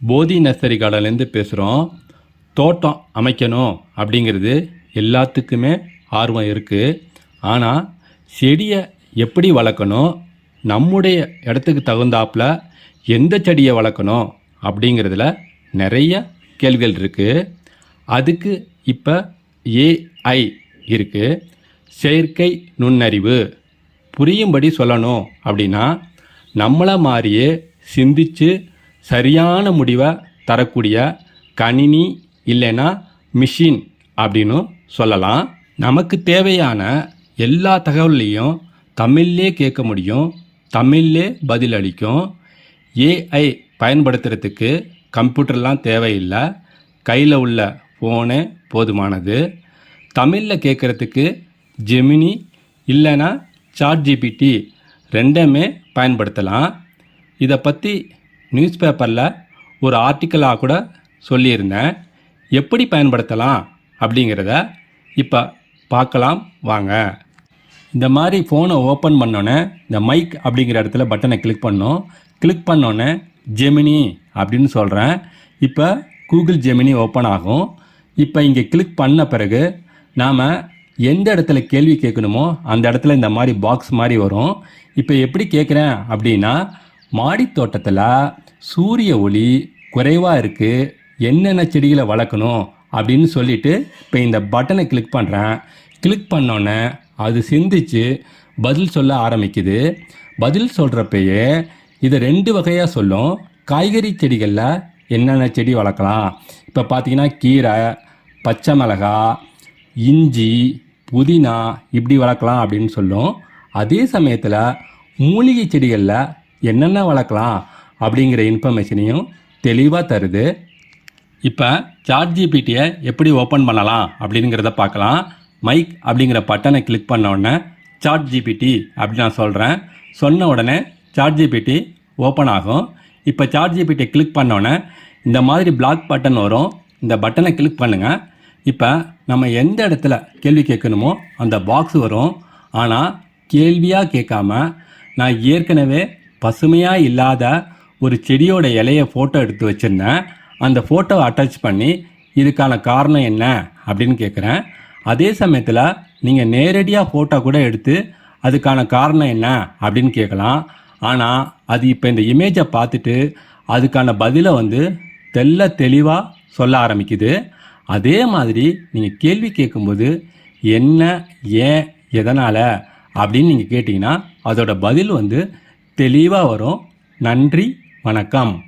போதி நர்சரி கார்டன்லேருந்து பேசுகிறோம் தோட்டம் அமைக்கணும் அப்படிங்கிறது எல்லாத்துக்குமே ஆர்வம் இருக்குது ஆனால் செடியை எப்படி வளர்க்கணும் நம்முடைய இடத்துக்கு தகுந்தாப்புல எந்த செடியை வளர்க்கணும் அப்படிங்கிறதுல நிறைய கேள்விகள் இருக்குது அதுக்கு இப்போ ஏஐ இருக்குது செயற்கை நுண்ணறிவு. புரியும்படி சொல்லணும் அப்படின்னா நம்மளை மாதிரியே சிந்திச்சு சரியான முடிவை தரக்கூடிய கணினி இல்லைன்னா மிஷின் அப்படின்னு சொல்லலாம். நமக்கு தேவையான எல்லா தகவலையும் தமிழ்லே கேட்க முடியும். தமிழ்லே பதில் அளிக்கும் ஏஐ பயன்படுத்துறதுக்கு கம்ப்யூட்டர்லாம் தேவையில்லை. கையில் உள்ள ஃபோனே போதுமானது. தமிழில் கேட்குறதுக்கு ஜெமினி இல்லைன்னா சாட் ஜிபிடி ரெண்டுமே பயன்படுத்தலாம். இதை பற்றி நியூஸ் பேப்பரில் ஒரு ஆர்டிக்கலாக கூட சொல்லியிருந்தேன். எப்படி பயன்படுத்தலாம் அப்படிங்கிறத இப்போ பார்க்கலாம் வாங்க. இந்த மாதிரி ஃபோனை ஓப்பன் பண்ணோன்னே இந்த மைக் அப்படிங்கிற இடத்துல பட்டனை கிளிக் பண்ணோம். கிளிக் பண்ணோன்னே ஜெமினி அப்படின்னு சொல்கிறேன் இப்போ கூகுள் ஜெமினி ஓப்பன் ஆகும். இப்போ இங்கே கிளிக் பண்ண பிறகு நாம் எந்த இடத்துல கேள்வி கேட்கணுமோ அந்த இடத்துல இந்த மாதிரி பாக்ஸ் மாதிரி வரும். இப்போ எப்படி கேட்குறேன் அப்படின்னா மாடித் தோட்டத்தில் சூரிய ஒளி குறைவாக இருக்குது என்னென்ன செடிகளை வளர்க்கணும் அப்படின்னு சொல்லிட்டு இப்போ இந்த பட்டனை கிளிக் பண்ணுறேன் கிளிக் பண்ணோன்னே அது சிந்திச்சு பதில் சொல்ல ஆரம்பிக்குது. பதில் சொல்கிறப்பயே இதை ரெண்டு வகையாக சொல்லும். காய்கறி செடிகளில் என்னென்ன செடி வளர்க்கலாம்? இப்போ பார்த்தீங்கன்னா கீரை பச்சை மிளகாய் இஞ்சி புதினா இப்படி வளர்க்கலாம் அப்படின்னு சொல்லும். அதே சமயத்தில் மூலிகை செடிகளில் என்னென்ன வளர்க்கலாம்? அப்படிங்கிற இன்ஃபர்மேஷனையும் தெளிவாக தருது. இப்போ சாட் ஜிபிடியை எப்படி ஓப்பன் பண்ணலாம் அப்படிங்கிறத பார்க்கலாம். மைக் அப்படிங்கிற பட்டனை கிளிக் பண்ண உடனே சாட் ஜிபிடி அப்படின்னு நான் சொல்கிறேன் சொன்ன உடனே சாட் ஜிபிடி ஓப்பன் ஆகும். இப்போ சாட் ஜிபிடியை கிளிக் பண்ண உடனே இந்த மாதிரி பிளாக் பட்டன் வரும். இந்த பட்டனை கிளிக் பண்ணுங்கள் இப்போ நம்ம எந்த இடத்துல கேள்வி கேட்கணுமோ அந்த பாக்ஸ் வரும். ஆனால் கேள்வியாக கேட்காம நான் ஏற்கனவே பசுமையாக இல்லாத ஒரு செடியோட இலையை ஃபோட்டோ எடுத்து வச்சுருந்தேன். அந்த ஃபோட்டோவை அட்டாச் பண்ணி இதுக்கான காரணம் என்ன? அப்படின்னு கேட்குறேன் அதே சமயத்தில் நீங்கள் நேரடியாக ஃபோட்டோ கூட எடுத்து அதுக்கான காரணம் என்ன? அப்படின்னு கேட்கலாம் ஆனால் அது இப்போ இந்த இமேஜை பார்த்துட்டு அதுக்கான பதிலை வந்து தெல்ல தெளிவாக சொல்ல ஆரம்பிக்குது. அதே மாதிரி நீங்கள் கேள்வி கேட்கும்போது என்ன ஏன் எதனால் அப்படின்னு நீங்கள் கேட்டிங்கன்னா அதோட பதில் வந்து தெளிவாக வரும். நன்றி வணக்கம்.